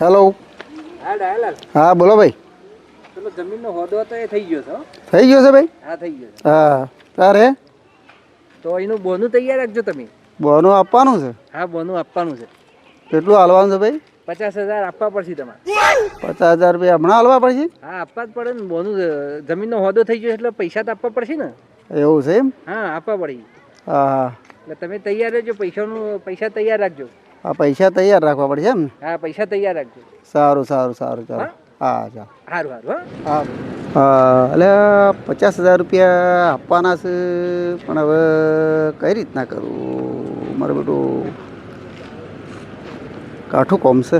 Hello હા બોલો ભાઈ. જમીનનો હોદો તો એ થઈ ગયો છે? હો. થઈ ગયો છે ભાઈ? હા થઈ ગયો હા. તારે? તો એનું બોનું તૈયાર રાખજો તમે. બોનું આપવાનું છે? હા બોનું આપવાનું છે. કેટલું હાલવાનું છે ભાઈ? પચાસ હજાર આપવા પડશે તમારે. પચાસ હજાર રૂપિયા હમણાં હાલવા પડશે? હા આપવા જ પડે ને બોનું. જમીનનો હોદો થઈ ગયો એટલે પૈસા તો આપવા પડશે ને. એવું છે એમ? હા આપવા પડે. હા હા. એટલે તમે તૈયાર રહેજો પૈસાનું પૈસા તૈયાર રાખજો. આ પૈસા તૈયાર રાખવા પડશે એમ હા પૈસા તૈયાર રાખજો. સારું સારું સારું ચાલો હા? હા સારું. સારું હા. હા. એટલે પચાસ હજાર રૂપિયા આપવાના છે પણ હવે કઈ રીતના કરું મારે બધું કાઠું કોમ છે.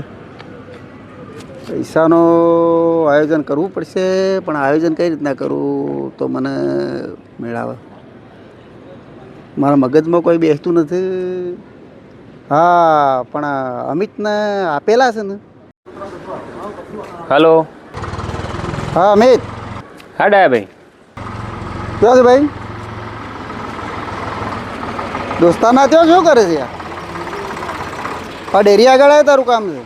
પૈસાનો આયોજન કરવું પડશે પણ આયોજન કઈ રીતના કરું તો મને મેળાવે. મારા મગજમાં કોઈ બેસતું નથી. હા પણ અમિતને આપેલા છે ને? હલો. હા અમિત. હા ડાયાભાઈ. કયો છે ભાઈ? દોસ્તાના ત્યાં શું કરે છે? આ ડેરી આગળ આવે તારું કામ છે?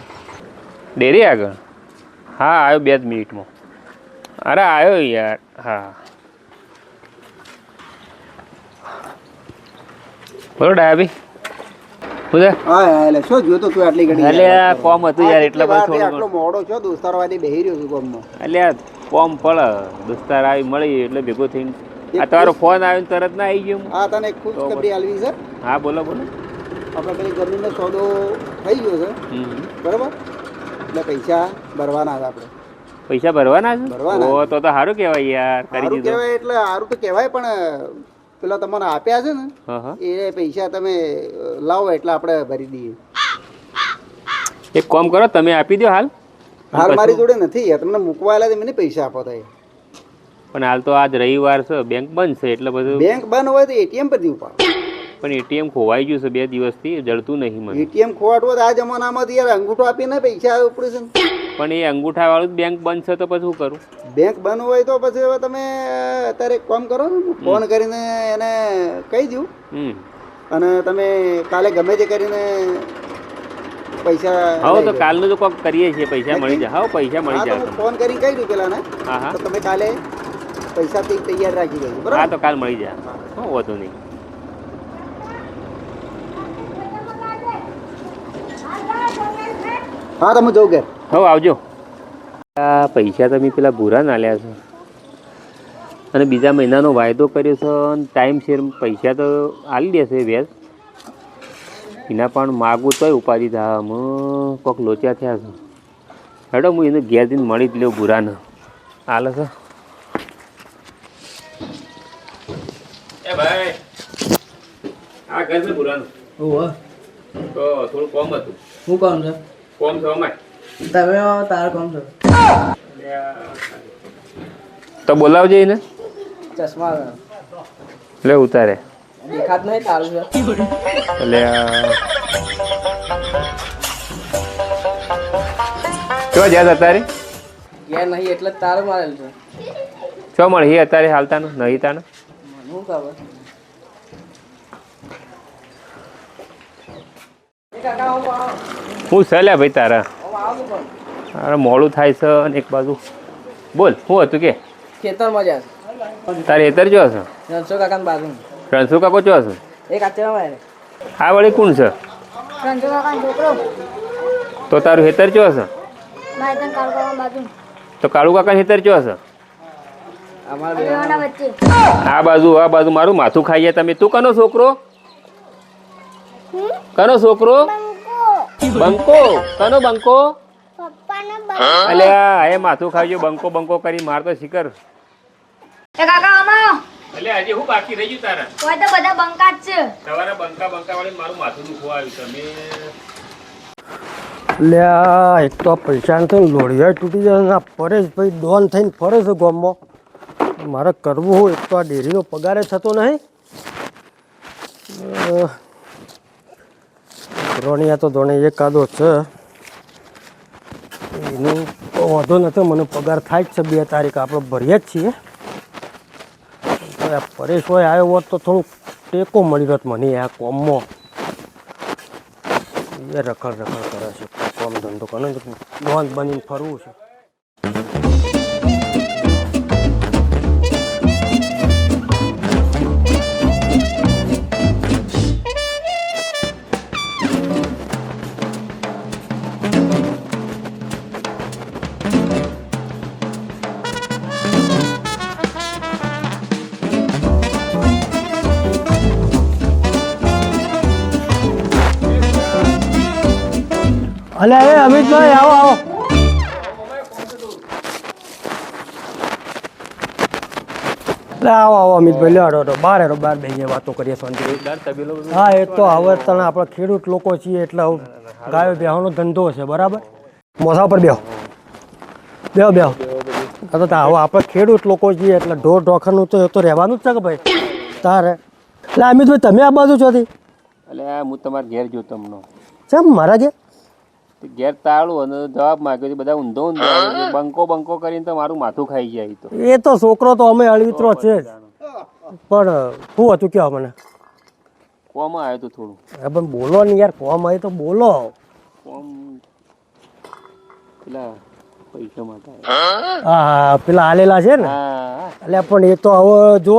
ડેરી આગળ? હા આવ્યો બે જ મિનિટમાં. અરે આવ્યો યાર. હા. બોલો ડાયાભાઈ. હું છે? હા એટલે શું જોયું તું આટલી ઘડી એટલે કોમ હતું યાર એટલે પછી થોડું આટલો મોડો છો દોસ્તારો બેહી રહ્યો છું ગામમાં એટલે કોમ પડે દોસ્તાર આવી મળી એટલે ભેગો થઈને. આ તમારો ફોન આવ્યો તરત ના આવી ગયો હું. તને ખુશ ખબરી આલવી છે? હા બોલો બોલો. આપણે પેલી જમીનનો સોદો થઈ ગયો છે. બરાબર? એટલે પૈસા ભરવાના છે આપણે. પૈસા ભરવાના છે? ભરવાના. તો તો સારું કહેવાય યાર કરી દીધું. કહેવાય એટલે સારું તો કહેવાય પણ પેલા તમને આપ્યા છે ને એ પૈસા તમે લાવો એટલે આપણે ભરી દઈએ. એક કામ કરો તમે આપી દો હાલ. હાલ મારી જોડે નથી તમને મૂકવા આલ્યા મને પૈસા આપો થાય પણ હાલ તો આજ રવિવાર છે બેંક બંધ છે એટલે બધું બેંક બંધ હોય તો એટીએમ પરથી ઉપાડો પણ એટીએમ ખોવાઈ ગયું છે બે દિવસથી જડતું નહીં મને. એટીએમ ખોવાટવું તો આ જમાનામાંથી યાર અંગૂઠો આપીને પૈસા ઉપડે છે. પણ એ અંગૂઠા વાળું બેંક બંધ છે તો પછી શું કરું? બેંક બંધ હોય તો પછી હવે તમે અત્યારે એક કામ કરો ને ફોન કરીને એને કહી દઉં. હમ. અને તમે કાલે ગમે તે કરીને પૈસા હા તો કાલનું તો કોક કરીએ છીએ પૈસા મળી જાય. હા પૈસા મળી જાય. ફોન કરીને કહી દઉં પેલાને. હા હા. તો તમે કાલે પૈસા તે તૈયાર રાખી દેજો હા તો કાલ મળી જાય. હું. વધુ નહીં. હા તમે જોઉં ઘેર. હવે આવજો. આ પૈસા તમે પેલા ભૂરા નાલ્યા છે. અને બીજા મહિનાનો વાયદો કર્યો છે અને ટાઈમ શેર પૈસા તો આલી દેશે વ્યાજ. એના પણ માગું તોય ઉપાધિ થાય. કોક લોચા થયા છે. હેડો હું એને ઘેર જઈને મળી જ લેવું ભૂરાને. હાલે છે એ ભાઈ આ ઘર છે ભૂરાનું. તો થોડું કોમ હતું. શું કામ છે? કોમ છે અમારે. તમે તાર કામ છો? તો બોલાવજે એને. ચશ્મા લે ઉતારે. દેખાત નહીં તારું છે. એટલે આ- કેવા જ્યાં અત્યારે? ઘેર નહીં એટલે તારું મારેલ છે. છો મળી અત્યારે હાલતાનું નહીં તાનું? શું ખબર? હું છે ભાઈ તારા. અરે મોડું થાય છે અને એક બાજુ. બોલ શું હતું કે? ખેતરમાં જાય તારે હેતર જો હશે રણછો કાકાની બાજુ રણસુ કાકો જો હશે એક આચરા મારે આ વળી કોણ છે? રણછોડ કાકાનો છોકરો. તો તારું હેતર જો હશે તો કાળુ કાકા હેતર જો હશે અમારા બેવાના વચ્ચે. આ બાજુ આ બાજુ મારું માથું ખાઈએ તમે. તું કનો છોકરો? કનો છોકરો? બંકો. કનો બંકો? અલ્યા અલે એ માથું ખાવજો બંકો બંકો કરી મારતો શિકર. એ કાકા આમાં. એટલે હજી હું બાકી રહી ગયું તારા? હોય તો બધા બંકા જ છે. તમારા બંકા બંકા વાળી મારું માથું દુખવા આવ્યું તમે? લ્યા એક તો પૈસા નથી ને લોડિયા તૂટી જાય ને આ પરેશભાઈ ડોન થઈને ફરે છે ગામમાં. મારે કરવું હોય એક તો આ ડેરીનો પગારે થતો નહીં. રોણિયા તો ધોણે એકાદો છે. એનું વાંધો નથી, મને પગાર થાય જ છે બે તારીખ. આપણે ભરીએ જ છીએ. પરેશ હોય આવ્યો હોત તો થોડુંક ટેકો મળી રહ્યો મને આ કોમમાં. એ રખડ રખડ કરે છે. કોમ ધંધો કરે ને ડોન બનીને ફરવું છે. અલે એ અમિતભાઈ આવો આવો. આવો આવો અમિતભાઈ લ્યો તો બાર હેડો બાર બેહીએ વાતો કરીએ શાંતિ. હા એ તો હવે તને આપણે ખેડૂત લોકો છીએ એટલે ગાયો બેહવાનો ધંધો છે બરાબર? મોસા પર બેહો. બેહો બેહો. તો આવો હવે આપણે ખેડૂત લોકો છીએ એટલે ઢોર ઢોખરનું તો એ તો રહેવાનું જ છે કે ભાઈ? તારે. એટલે અમિતભાઈ તમે આ બાજુ ચોથી એટલે હું તમારા ઘેર જો તમને ચમ મારા ઘેર? ઘેર તાળું અને જવાબ માંગ્યો છે બધા ઊંધો ઊંધો બંકો બંકો કરીને તો મારું માથું ખાઈ જાય તો. એ તો છોકરો તો અમે અળવિત્રો છે જ. પણ શું હતું કહેવા મને? કોમાં આવ્યો તો થોડું. હા પણ બોલો ને યાર કોમ આવ્યો તો બોલો. કોમ પેલા પૈસા માટે. હા? પેલા હાલેલા છે ને? હા એટલે પણ એ તો હવે જો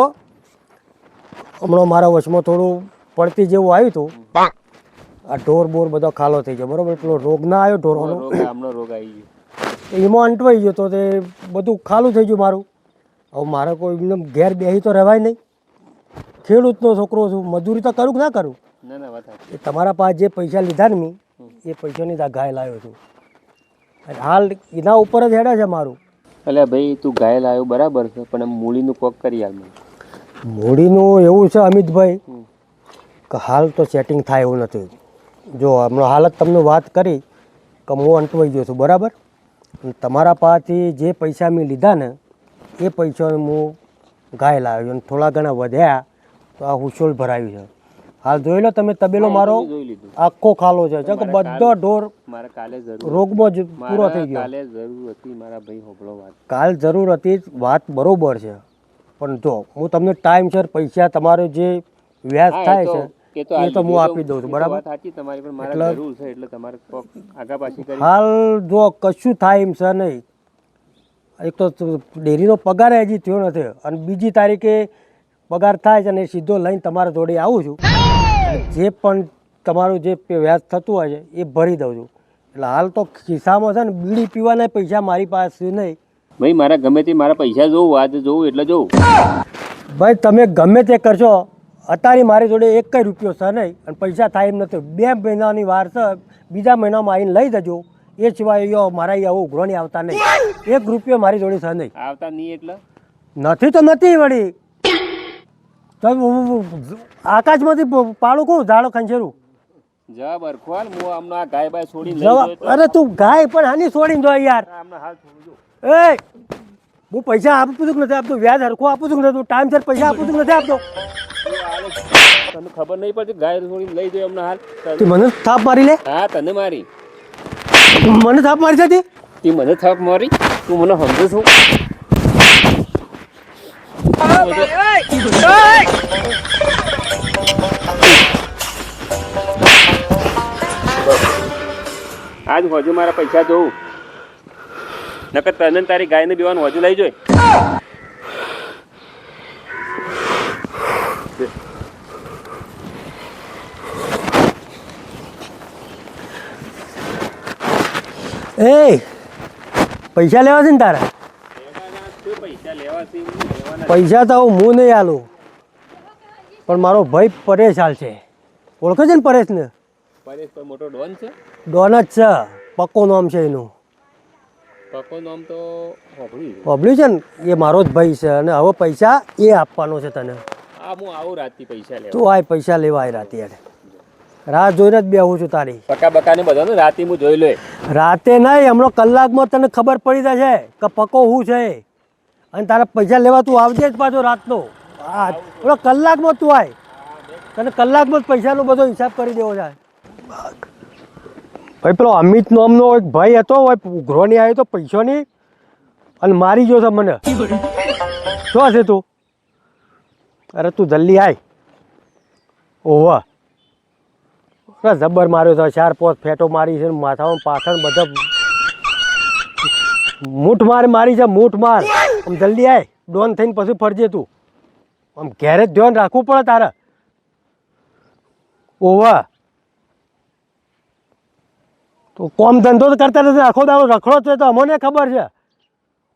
હમણાં મારા વચમાં થોડું પડતી જેવું આવ્યું હતું. આ ઢોર બોર બધો ખાલો થઈ ગયો. બરોબર? પેલો રોગ ના આવ્યો ઢોરોનો. રોગ આમનો રોગ આવી ગયો. એમાં અંટવાઈ ગયો તો તે બધું ખાલું થઈ ગયું મારું. હવે મારે કોઈ એમને ઘેર બેસી તો રહેવાય નહીં. ખેડૂતનો છોકરો છું. મજૂરી તો કરું કે ના કરું? ના ના વાત એ તમારા પાસે જે પૈસા લીધા ને મેં એ પૈસાની આ ગાય લાવ્યો છું. હાલ એના ઉપર જ હેડે છે મારું. એટલે ભાઈ તું ઘાયલ આવ્યો બરાબર છે પણ મૂળીનું કોક કરી મને. મૂડીનું એવું છે અમિતભાઈ કે હાલ તો સેટિંગ થાય એવું નથી. જો હમણાં હાલત તમને વાત કરી કે હું અંટવાઈ ગયો છું બરાબર? તમારા પાસેથી જે પૈસા મેં લીધા ને એ પૈસા હું ગાય લાવ્યો અને થોડા ઘણા વધ્યા તો આ હુશોલ ભરાયું છે. હાલ જોઈ લો તમે તબેલો મારો આખો ખાલો છે. કે બધો ઢોર મારે કાલે જરૂર રોગમાં જ પૂરો થઈ ગયો. કાલે જરૂર હતી મારા ભાઈ હોબળો વાત. કાલ જરૂર હતી વાત બરોબર છે. પણ જો હું તમને ટાઈમસર પૈસા તમારો જે વ્યાજ થાય છે એ તો હું આપી દઉં છું બરાબર? સાચી તમારી પણ મારે જરૂર છે એટલે તમારે આગા પાછી કરી હાલ જો કશું થાય એમ છે નહીં. એક તો ડેરીનો પગાર હજી થયો નથી અને બીજી તારીખે પગાર થાય છે અને સીધો લઈને તમારા જોડે આવું છું. જે પણ તમારું જે વ્યાજ થતું હોય છે એ ભરી દઉં છું. એટલે હાલ તો ખિસ્સામાં છે ને બીડી પીવાના પૈસા મારી પાસે નહીં. ભાઈ મારા ગમે તે મારા પૈસા જોવું વાત જોવું એટલે જોઉં. ભાઈ તમે ગમે તે કરશો અત્યારે મારી જોડે એક કઈ રૂપિયો છે નહીં અને પૈસા થાય એમ નથી. બે મહિનાની વાર છે બીજા મહિનામાં આવીને લઈ જજો. એ સિવાય યો મારા અહીંયા આવું ઉઘરોણી આવતા નહીં. એક રૂપિયો મારી જોડે છે નહીં. આવતા નહીં એટલે? નથી તો નથી વળી. આકાશમાંથી પાડું કહું ઝાડો ખંજેરું જવાબ અરખવાલ હું આમનો ગાય બાય છોડીને જવાબ અરે તું ગાય પણ હાની છોડીને જો યાર. હાલ છોડું એ હું પૈસા આપું છું કે નથી આપતો. વ્યાજ હરખું આપું છું કે નથી ટાઈમસર પૈસા આપું છું કે નથી આપતો. તને ખબર નહીં પડતી? ગાય થોડી લઈ જાય અમને હાલ. તું મને થાપ મારી લે. હા તને મારી. મને થાપ મારી છે તે. મને થાપ મારી? તું મને સમજુ છું આજ હજુ મારા પૈસા જોઉં. નકર તને તારી ગાયને બેવાનું હજુ લઈ જોઈ. એ પૈસા લેવા છે ને તારા? પૈસા પૈસા તો હું નહીં આલું. પણ મારો ભાઈ પરેશ હાલ છે. ઓળખે છે ને પરેશને? પરેશ પર મોટો ડોન છે. ડોન જ છે. પક્કો નામ છે એનું. પક્કો નામ તો પબ્લિક છે. ને? એ મારો જ ભાઈ છે અને હવે પૈસા એ આપવાનો છે તને. આ હું આવું રાતથી પૈસા લેવા. તું આ પૈસા લેવા આવી રાતે યાર. રાહ જોઈને જ બેહું છું તારી. પકા બકા ને બધા રાતે હું જોઈ લે. રાતે નહીં હમણાં કલાકમાં તને ખબર પડી જશે કે પકો હું છે. અને તારા પૈસા લેવા તું આવજે જ પાછો રાતનો. હા કલાકમાં તું આય. તને કલાકમાં જ પૈસાનો બધો હિસાબ કરી દેવો જાય ભાઈ પેલો અમિત નામનો એક ભાઈ હતો ઉઘરોની આવ્યો તો પૈસાની. અને મારી ગયો છે મને. શું હશે તું? અરે તું જલ્દી આય. ઓવા. જબ્બર માર્યો છે ચાર, પાંચ ફેટો મારી છે માથામાં પાછળ બધા મૂઠ માર, મારી છે મૂઠ માર. આમ જલ્દી આય, ડોન થઈને પછી ફરજે તું. આમ ઘેરે જ ધ્યાન રાખવું પડે તારે. ઓવા. તો કોમ ધંધો તો કરતા નથી, આખો દાડો રખડો છે તો અમને ખબર છે.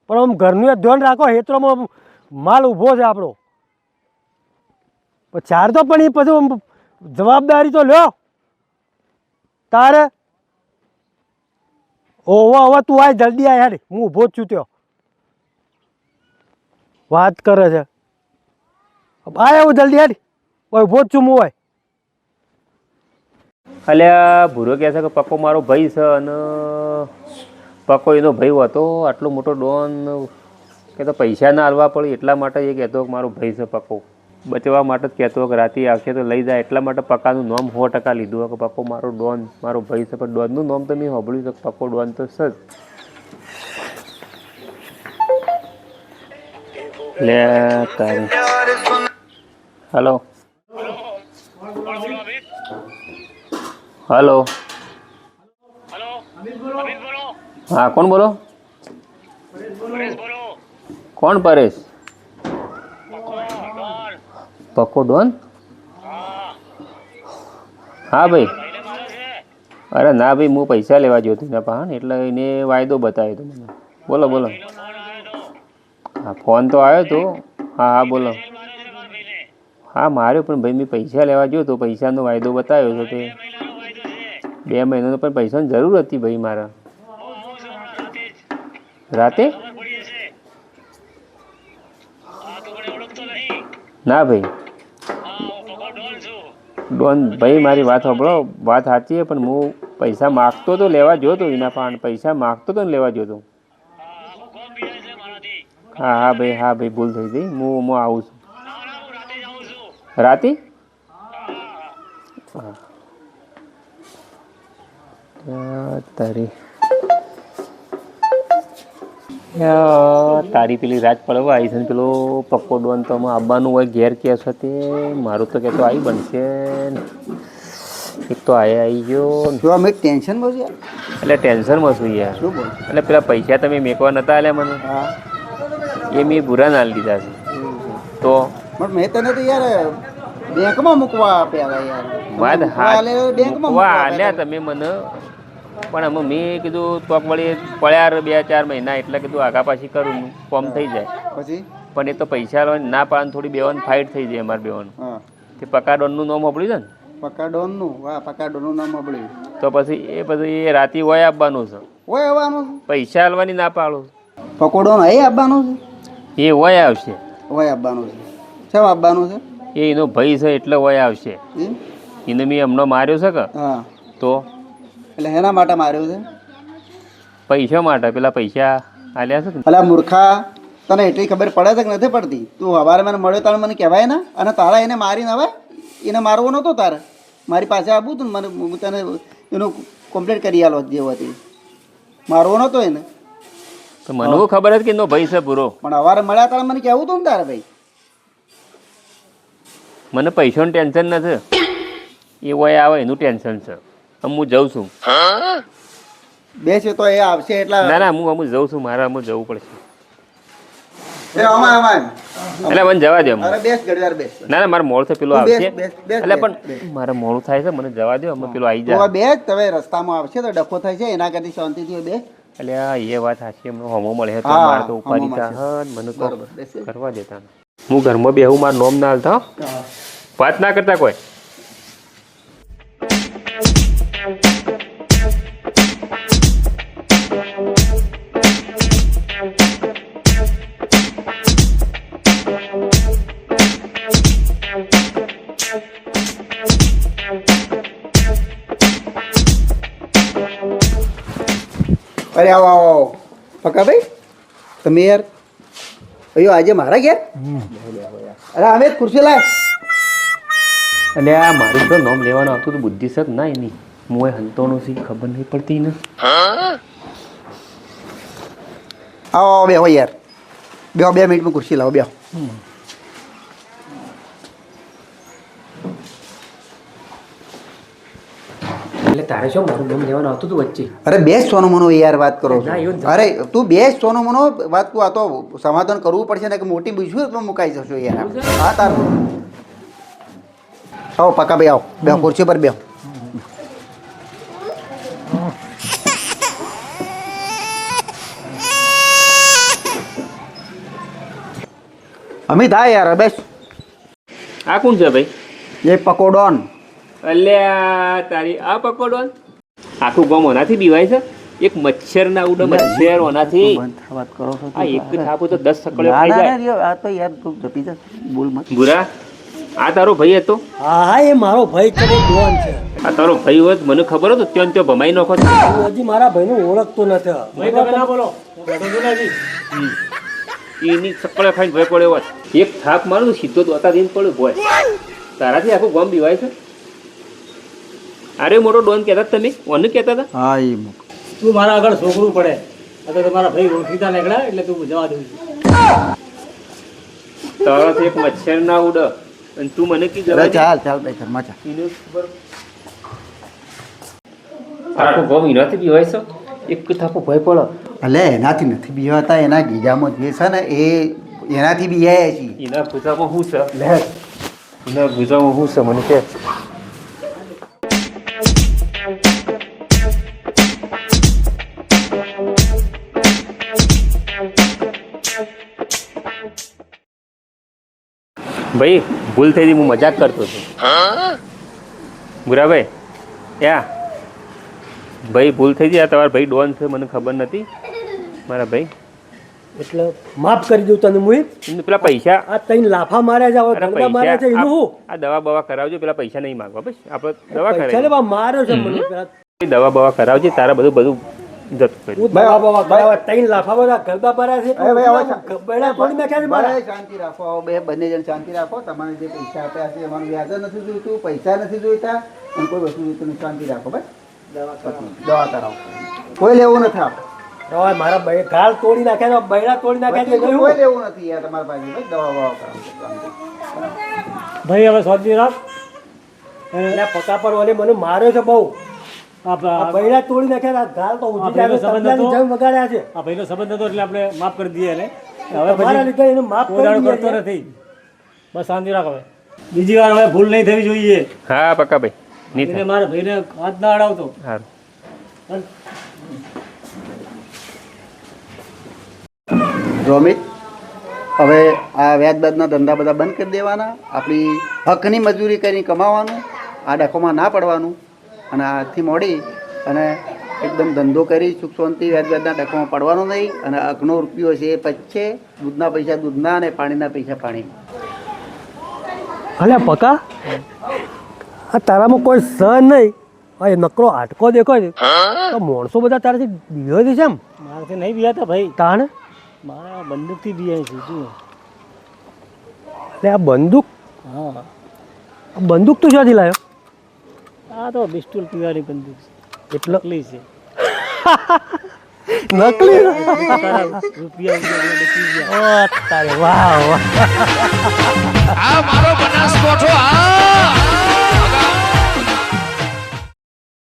પણ આમ ઘરનું ધ્યાન રાખો, હેતરોમાં માલ ઊભો છે આપણો. ચાર તો પણ એ પછી જવાબદારી તો લ્યો. તારે? ઓવા ઓવા તું આય જલ્દી આય યાર હું ઊભો છું ત્યો. વાત કરે છે. આય હું જલ્દી યાર ઓય, ઊભો છું હું, ઓય. અલ્યા, ભૂરો કહે છે કે પક્કો મારો ભાઈ છે અને પક્કો એનો ભાઈ હતો, આટલો મોટો ડોન, કે તો પૈસા ના હાલવા પડે એટલા માટે એ કહેતો મારો ભાઈ છે પક્કો બચવા માટે જ કહેતો કે રાતે આવશે તો લઈ જાય એટલા માટે પક્કાનું નામ સો ટકા લીધું કે પક્કો મારો ડોન મારો ભાઈ છે પણ ડોનનું નામ તો મેં સાંભળ્યું છે પક્કો ડોન તો છે જ. લે તારી. હલો. હલો. હા કોણ બોલો. કોણ પરેશ? પક્કો ડોન હા ભાઈ. અરે ના ભાઈ, હું પૈસા લેવા ગયો હતો એના પાસે એટલે એને વાયદો બતાવ્યો હતો મને. બોલો બોલો. હા, ફોન તો આવ્યો હતો હા હા, બોલો. હા, માર્યો, પણ ભાઈ મેં પૈસા લેવા ગયો તો પૈસાનો વાયદો બતાવ્યો હતો તે. બે મહિનાનો પણ પૈસાની જરૂર હતી ભાઈ મારા. રાતે? ના ભાઈ. ડોન, ભાઈ, મારી વાત સાંભળો. વાત સાચી પણ હું પૈસા માગતો તો લેવા જોતો વિના પણ પૈસા માગતો તો લેવા જોતો હા હા, ભાઈ હા, ભાઈ, ભૂલ થઈ ગઈ. હું હું આવું છું. રાતે? હા. તારી તારી પેલી રાત પડવા આવી છે ને પેલો પક્કો ડોન તો આમાં આવવાનું હોય ઘેર કે છે તે મારું તો કહેતો આવી બનશે ને. એક તો આયા આવી ગયો. જો અમે ટેન્શનમાં છે એટલે ટેન્શનમાં છું યાર. એટલે પેલા પૈસા તમે મેકવા નતા આલ્યા મને. હા. એ મેં બુરા ના લીધા છે. તો? પણ મેં તને તો યાર બેંકમાં મૂકવા આપ્યા યાર. વાત હા બેંકમાં મૂકવા આલ્યા તમે મને. પણ અમે મેં કીધું તોક વળી પડ્યા બે ચાર મહિના એટલે કીધું આગા પાછી કરું ફોર્મ થઈ જાય. પછી? પણ એ તો પૈસા ના પાન થોડી બેવાની ફાઇટ થઈ જાય અમારે બેવાનું તે પકાડોનનું નામ આપડ્યું છે ને? પક્કા ડોનનું? વાહ પક્કા ડોનનું નામ મળ્યું તો પછી એ પછી એ રાતે હોય આપવાનું છે. હોય આવવાનું પૈસા આલવાની ના પાડો. છે પકોડો એ આપવાનું એ હોય આવશે. છે હોય આપવાનું છે. શેમ આપવાનું છે? એ એનો ભાઈ છે એટલે હોય આવશે. એને મેં હમણાં માર્યો છે કે? તો એટલે એના માટે માર્યો છે? પૈસા માટે પેલા પૈસા આલ્યા છે પેલા મૂર્ખા તને એટલી ખબર પડે છે કે નથી પડતી? તું હવારે મને મળ્યો તારે મને કહેવાય ને? અને તારા એને મારીને હવે એને મારવો નહોતો તારે? મારી પાસે આવું હતું ને મને તને એનું કમ્પ્લીટ કરી આલો જે હતી મારવો નહોતો એને. તો મને હું ખબર હતી કે એનો ભાઈ છે પૂરો પણ હવારે મળ્યા તારે મને કહેવું તું ને તારે ભાઈ? મને પૈસાનું ટેન્શન નથી. એ હોય આવે એનું ટેન્શન છે. હું જઉં છું. બે છે તો એ આવશે એટલા ના ના હું અમુક જઉં છું મારે અમુક જવું પડશે. એટલે મને જવા દે ના ના મારે મોડું થાય પેલો આવશે. બેસ, બેસ, એટલે પણ મારે મોડું થાય છે મને જવા દો અમે પેલો આવી જાય બેસ તમે રસ્તામાં આવશે તો ડખો થાય છે એના કરતી શાંતિથી બે એટલે એ વાત સાચી એમનો હોમો મળે તો મારે તો ઉપાધિ મને તો કરવા દેતા હું ઘરમાં બેહું મારું નોમ ના હાલતા વાત ના કરતા કોઈ? અરે આવો આવો પક્કા તમે યાર અયો આજે મારા ઘેર? અરે અમે ખુરશી લાય. અને આ મારું તો નામ લેવાનું હતું તો બુદ્ધિ સર ના એની મોએ હંતોનું સી ખબર નહીં પડતી ને. આવો આવો બેહો યાર. બેહો બે મિનિટમાં ખુરશી લાવો બેહો. તારે શું મારું નામ લેવાનું આવતું હતું વચ્ચે? અરે બે સોનો મનો યાર વાત કરો અરે તું બે સોનો મનો વાત તું આ તો સમાધાન કરવું પડશે ને કે મોટી બીજું તો મુકાઈ જશો યાર. હા તારું. આવો પાકા ભાઈ આવો. બે ખુરશી પર બે. અમિત હા યાર બેસ. આ કોણ છે ભાઈ? એ પકોડોન. અલ્યા તારી આ પકોડો આખું ગામ ઓનાથી બીવાય છે? એક મચ્છર ના ઉડે મચ્છર ઓનાથી. વાત કરો છો આ એક થાપો તો દસ સકડે ખાઈ જાય. આ તો યાર તું જપી જા બોલ મત ગુરા આ તારો ભાઈ હતો? હા હા એ મારો ભાઈ છે ડોન છે. આ તારો ભાઈ હોત મને ખબર હતો ત્યાં ને ત્યાં ભમાઈ નાખો હું હજી મારા ભાઈને ઓળખતો નથી. એની સકળે ખાઈને ભય પડ્યો હોત. એક થાપ મારું તો સીધો દોતા દઈને પડ્યો ભય તારાથી આખું ગોમ બીવાય છે? અરે મોટો ડોન કહેતા હતા તમે? ઓનું કહેતા હતા? હા એ તું મારા આગળ છોકરું પડે તો મારા ભાઈ ઓળખીતા નીકળ્યા એટલે તું જવા દઉં છું. તારાથી એક મચ્છર ના ઉડ. અને તું મને કી જવા ચાલ ચાલ ભાઈ ઘરમાં ચાલ. આખો ગામ એનાથી બીવાય છે? એક થાપો ભય પડે. ભલે એનાથી નથી બીવાતા એના ગીજામાં જે છે ને એ એનાથી બીયા છે. એના ભૂજામાં શું છે? લે. એના ભૂજામાં શું છે? મને કે. ભાઈ ભૂલ થઈ હતી હું મજાક કરતો હતો બુરાભાઈ યા. ભાઈ ભૂલ થઈ ગઈ આ તમારા ભાઈ ડોન છે મને ખબર નથી. મારા ભાઈ. એટલે માફ કરી દઉં તને હું પેલા પૈસા આ તઈને લાફા માર્યા જાવ હવે માર્યા છે એનું હું આ દવા બવા કરાવજો પેલા પૈસા નહીં માંગવા બસ. આપણે દવા પૈસા કરાવી લેવા માર્યો છે મને પેલા દવા બવા કરાવજે તારા બધું બધું જતું કર્યું ત્રણ લાફા ગરબા માર્યા છે શાંતિ રાખો બે બંને જણ શાંતિ રાખો. તમારે જે પૈસા આપ્યા છે એમાં વ્યાજ નથી જોઈતું પૈસા નથી જોઈતા અને કોઈ વસ્તુ જોઈતું શાંતિ રાખો ભાઈ. દવા કરાવો. કોઈ લેવું નથી આપણે. મારા બે ગાલ તોડી નાખ્યા બૈડા તોડી નાખ્યા કોઈ લેવું નથી યાર તમારા પાસે દવા બવા કરાવો ભાઈ હવે સ્વાદી રાખ. એટલે પકા પર ઓલે મને માર્યો છે બહુ. આ તોડી નાખ્યા આ ગાલ તો ઉજી જાય સંબંધ હતો? વગાડ્યા છે. આ ભાઈનો સંબંધ હતો એટલે આપણે માફ કરી દઈએ એને. હવે પછી લીધે એને માફ કરી કરતો નથી. બસ શાંતિ રાખ હવે. બીજી વાર હવે ભૂલ નહીં થવી જોઈએ. હા પક્કા ભાઈ. નહીં એટલે મારા ભાઈને હાથ ના અડાવતો. હા રોમિત હવે આ વ્યાજબાજના ધંધા બધા બંધ કરી દેવાના. આપણી હકની મજૂરી કરીને કમાવાનું આ ડખોમાં ના પડવાનું. અને આજથી મોડી અને એકદમ ધંધો કરી સુખ શાંતિ વ્યાજ બાદના ડખોમાં પડવાનો નહીં અને અઘનો રૂપિયો છે એ પચશે દૂધના પૈસા દૂધના અને પાણીના પૈસા પાણી અલ્યા પકા? આ તારામાં કોઈ સહન નહીં. આ એ નકરો હાટકો દેખો છે. તો માણસો બધા તારાથી બીવે છે એમ? મારાથી નહીં બિયાતા ભાઈ. તાણ? મારા બંદૂકથી બીહાય છે શું એટલે આ બંદૂક? હા. આ બંદૂક તું જ્યાંથી લાવ્યો આ તો બિસ્ટુલ પીવાની બંદૂક છે. એટલે? નકલી છે. નકલી? રૂપિયા તારે વાહ વાહ. આ મારો બનાસકોઠો આ!